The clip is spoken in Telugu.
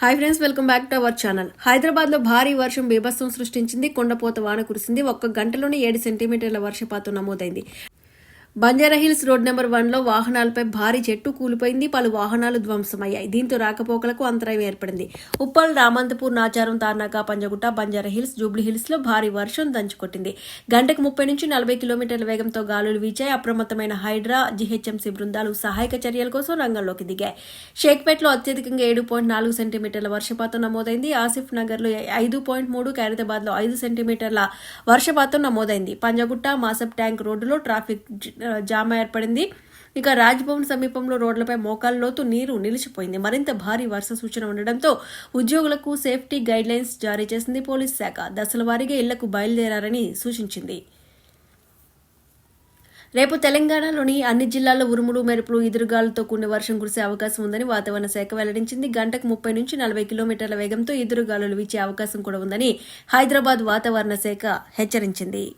Hi friends welcome back to our channel హైదరాబాద్లో భారీ వర్షం బీభత్సం సృష్టించింది కొండపోత వాన కురిసింది ఒక్క గంటలోనే ఏడు సెంటీమీటర్ల వర్షపాతం నమోదైంది. బంజారాహిల్స్ రోడ్ నెంబర్ వన్లో వాహనాలపై భారీ చెట్టు కూలిపోయింది. పలు వాహనాలు ధ్వంసమయ్యాయి. దీంతో రాకపోకలకు అంతరాయం ఏర్పడింది. ఉప్పల్ రామంతపూర్ నాచారం తార్నాక పంజగుట్ట బంజారాహిల్స్ జూబ్లీ హిల్స్లో భారీ వర్షం దంచుకొట్టింది. గంటకు ముప్పై నుంచి నలభై కిలోమీటర్ల వేగంతో గాలులు వీచాయి. అప్రమత్తమైన హైడ్రా జీహెచ్ఎంసీ బృందాలు సహాయక చర్యల కోసం రంగంలోకి దిగాయి. షేక్పేట్లో అత్యధికంగా ఏడు పాయింట్ నాలుగు సెంటీమీటర్ల వర్షపాతం నమోదైంది. ఆసిఫ్ నగర్లో ఐదు పాయింట్ మూడు ఖైరతాబాద్లో ఐదు సెంటీమీటర్ల వర్షపాతం నమోదైంది. పంజగుట్ట మాసప్ ట్యాంక్ రోడ్డులో ట్రాఫిక్ జామ ఏర్పడింది. ఇక రాజ్భవన్ సమీపంలో రోడ్లపై మోకాల లోతు నీరు నిలిచిపోయింది. మరింత భారీ వర్ష సూచన ఉండడంతో ఉద్యోగులకు సేఫ్టీ గైడ్ లైన్స్ జారీ చేసింది పోలీస్ శాఖ. దశల వారీగా ఇళ్ళకు బయలుదేరారని సూచించింది. రేపు తెలంగాణలోని అన్ని జిల్లాల్లో ఉరుములు మెరుపులు ఎదురుగాలులతో కూడిన వర్షం కురిసే అవకాశం ఉందని వాతావరణ శాఖ వెల్లడించింది. గంటకు ముప్పై నుంచి నలభై కిలోమీటర్ల వేగంతో ఎదురుగాలులు వీచే అవకాశం కూడా ఉందని హైదరాబాద్ వాతావరణ శాఖ హెచ్చరించింది.